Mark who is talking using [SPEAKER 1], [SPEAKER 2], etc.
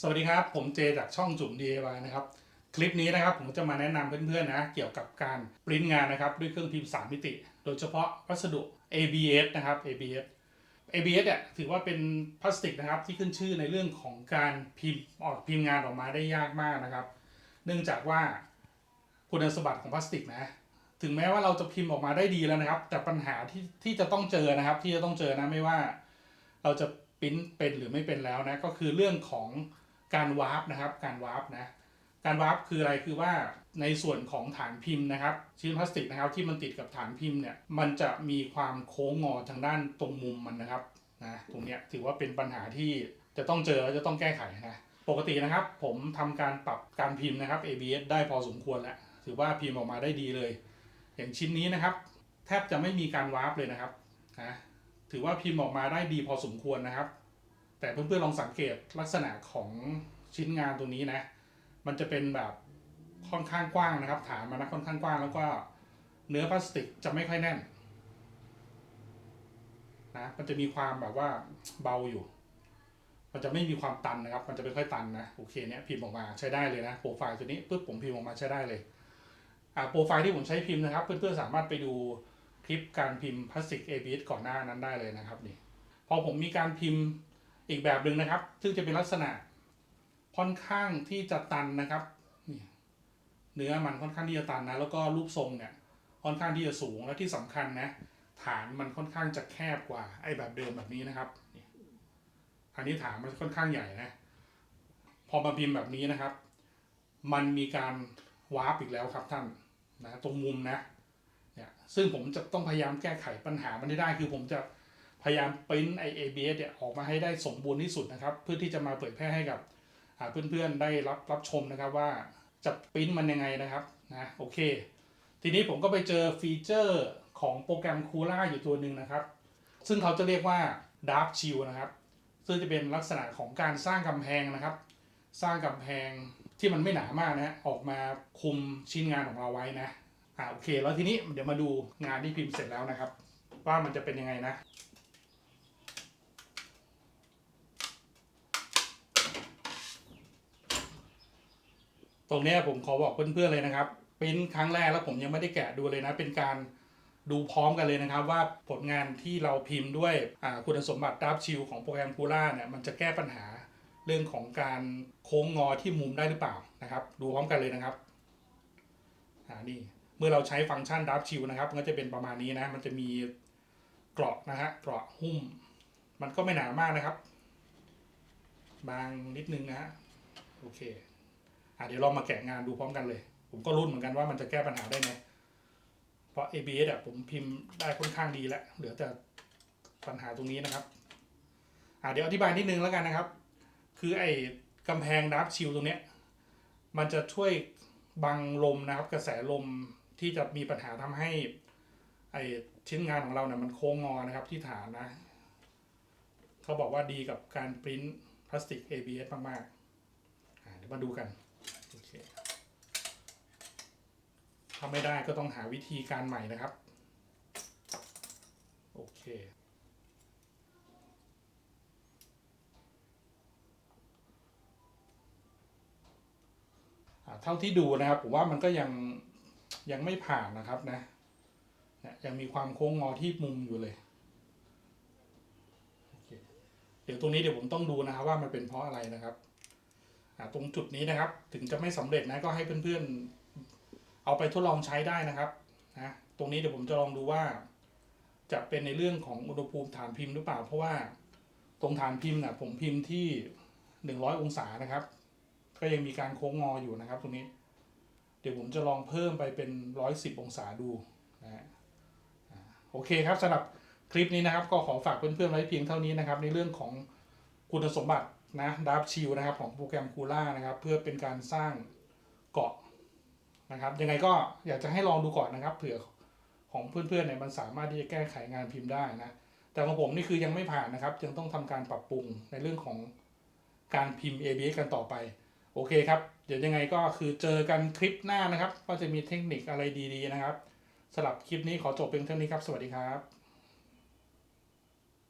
[SPEAKER 1] สวัสดีครับ ผมเจจากช่องจุ่ม DIY นะครับ คลิปนี้นะครับผมจะมาแนะนำเพื่อนๆนะเกี่ยวกับการปริ้นงานนะครับด้วยเครื่องพิมพ์ 3 มิติ โดยเฉพาะวัสดุ ABS นะครับ ABS ABS เนี่ยถือว่าเป็นพลาสติกนะครับที่ขึ้นชื่อในเรื่องของการพิมพ์ออกพิมพ์งานออกมาได้ยากมากนะครับ เนื่องจากว่าคุณสมบัติของพลาสติกนะถึงแม้ว่าเราจะพิมพ์ออกมาได้ดีแล้วนะครับ แต่ปัญหาที่ที่จะต้องเจอนะครับ ที่จะต้องเจอนะไม่ว่า เราจะปริ้นเป็นหรือไม่เป็นแล้วนะก็คือเรื่องของ การวาร์ปนะครับ การวาร์ปนะ การวาร์ปคืออะไรคือว่าในส่วนของฐานพิมพ์นะครับ ชิ้นพลาสติกนะครับที่มันติดกับฐานพิมพ์เนี่ยมันจะมีความโค้งงอทางด้านตรงมุมมันนะครับนะตรงเนี้ยถือว่าเป็นปัญหาที่จะต้องเจอและจะต้องแก้ไขนะปกตินะครับ ผมทำการปรับการพิมพ์นะครับ ABS ได้พอสมควรแล้วถือว่าพิมพ์ออกมาได้ดีเลย อย่างชิ้นนี้นะครับ แทบจะไม่มีการวาร์ปเลยนะครับนะถือว่าพิมพ์ออกมาได้ดีพอสมควรนะครับ แต่เพื่อนๆลองสังเกตลักษณะของชิ้นงานตรงนี้นะ มันจะเป็นแบบค่อนข้างกว้างนะครับ ฐานมันนะค่อนข้างกว้างแล้วก็เนื้อพลาสติกจะไม่ค่อยแน่นนะมันจะมีความแบบว่าเบาอยู่ มันจะไม่มีความตันนะครับ มันจะไม่ค่อยตันนะโอเคเนี้ยพิมพ์ออกมาใช้ได้เลยนะโปรไฟล์ตัวนี้ปุ๊บผมพิมพ์ออกมาใช้ได้เลยอ่าโปรไฟล์ที่ผมใช้พิมพ์นะครับ เพื่อนๆสามารถไปดูคลิปการพิมพ์พลาสติก ABS ก่อนหน้านั้นได้เลยนะครับนี่พอผมมีการพิมพ์ อีกแบบหนึ่งนะครับ ซึ่งจะเป็นลักษณะค่อนข้างที่จะตันนะครับนี่เนื้อมันค่อนข้างที่จะตันนะแล้วก็รูปทรงเนี่ยค่อนข้างที่จะสูงและที่สำคัญนะฐานมันค่อนข้างจะแคบกว่าไอ้แบบเดิมแบบนี้นะครับอันนี้ฐานมันค่อนข้างใหญ่นะพอมาพิมพ์แบบนี้นะครับ มันมีการวาร์ปอีกแล้วครับท่านนะตรงมุมนะเนี่ยซึ่งผมจะต้องพยายามแก้ไขปัญหามันให้ได้ คือผมจะ พยายามปริ้นไอเอบีเนี่ยออกมาให้ได้สมบูรณ์ที่สุดนะครับ เพื่อที่จะมาเผยแพร่ให้กับเพื่อนๆได้รับรับชมนะครับว่าจะปริ้นมันยังไงนะครับนะโอเค ทีนี้ผมก็ไปเจอฟีเจอร์ของโปรแกรม Cura อยู่ตัวหนึ่งนะครับ ซึ่งเขาจะเรียกว่า Dark Shield นะครับ ซึ่งจะเป็นลักษณะของการสร้างกำแพงนะครับ สร้างกำแพงที่มันไม่หนามากนะออกมาคุมชิ้นงานของเราไว้นะอ่าโอเค แล้วทีนี้เดี๋ยวมาดูงานที่พิมพ์เสร็จแล้วนะครับ ว่ามันจะเป็นยังไงนะ ตรงนี้ผมขอบอกเพื่อนๆเลยนะครับปริ้นครั้งแรกแล้วผมยังไม่ได้แกะดูเลยนะ เป็นการดูพร้อมกันเลยนะครับ ว่าผลงานที่เราพิมพ์ด้วยคุณสมบัติดับชิลของโปรแกรมคูล่าเนี่ยมันจะแก้ปัญหาเรื่องของการโค้งงอที่มุมได้หรือเปล่านะครับ ดูพร้อมกันเลยนะครับอ่านี่เมื่อเราใช้ฟังก์ชันดับชิลนะครับมันก็จะเป็นประมาณนี้นะ มันจะมีเกราะนะฮะเกราะหุ้ม มันก็ไม่หนามากนะครับ บางนิดนึงนะฮะโอเค อะเดี๋ยวลองมาแกะงานดูพร้อมกันเลย ผมก็รุ่นเหมือนกันว่ามันจะแก้ปัญหาได้ไหมเพราะ ABS อะผมพิมพ์ได้ค่อนข้างดีแล้ว เหลือแต่ปัญหาตรงนี้นะครับอะเดี๋ยวอธิบายนิดนึงแล้วกันนะครับ คือไอ้กำแพงดับชิลตรงเนี้ยมันจะช่วยบังลมนะครับ กระแสลมที่จะมีปัญหาทำให้ ไอ้ชิ้นงานของเราเนี่ยมันโค้งงอนะครับ ที่ฐานนะเขาบอกว่าดีกับการปริ้นพลาสติก ABS มากๆเดี๋ยวมาดูกัน โอเค ถ้าไม่ได้ก็ต้องหาวิธีการใหม่นะครับ โอเค เท่าที่ดูนะครับ ผมว่ามันก็ยังยังไม่ผ่านนะครับนะเนี่ยยังมีความโค้งงอที่มุมอยู่เลยเเดี๋ยวตรงนี้เดี๋ยวผมต้องดูนะครับว่ามันเป็นเพราะอะไรนะครับตรงจุดนี้นะครับ ถึงจะไม่สำเร็จนะก็ให้เพื่อนๆ เอาไปทดลองใช้ได้นะครับนะตรงนี้เดี๋ยวผมจะลองดูว่า จะเป็นในเรื่องของอุณหภูมิฐานพิมพ์หรือเปล่า เพราะว่าตรงฐานพิมพ์น่ะผมพิมพ์ที่ 100 องศานะครับ ก็ยังมีการโค้งงออยู่นะครับ ตรงนี้ เดี๋ยวผมจะลองเพิ่มไปเป็น 110 องศาดูนะฮะโอเคครับสำหรับคลิปนี้นะครับ ก็ขอฝากเพื่อนๆไว้เพียงเท่านี้นะครับ ในเรื่องของคุณสมบัตินะดับชิลนะครับของโปรแกรมคูล่านะครับ เพื่อเป็นการสร้างเกาะ นะครับ ยังไงก็อยากจะให้ลองดูก่อนนะครับ เผื่อของเพื่อนๆเนี่ยมันสามารถที่จะแก้ไขงานพิมพ์ได้นะ แต่ของผมนี่คือยังไม่ผ่านนะครับ ยังต้องทำการปรับปรุงในเรื่องของการพิมพ์ ABS กันต่อไป โอเคครับ เดี๋ยวยังไงก็คือเจอกันคลิปหน้านะครับ ก็จะมีเทคนิคอะไรดีๆนะครับสำหรับคลิปนี้ขอจบเพียงเท่านี้ครับ สวัสดีครับ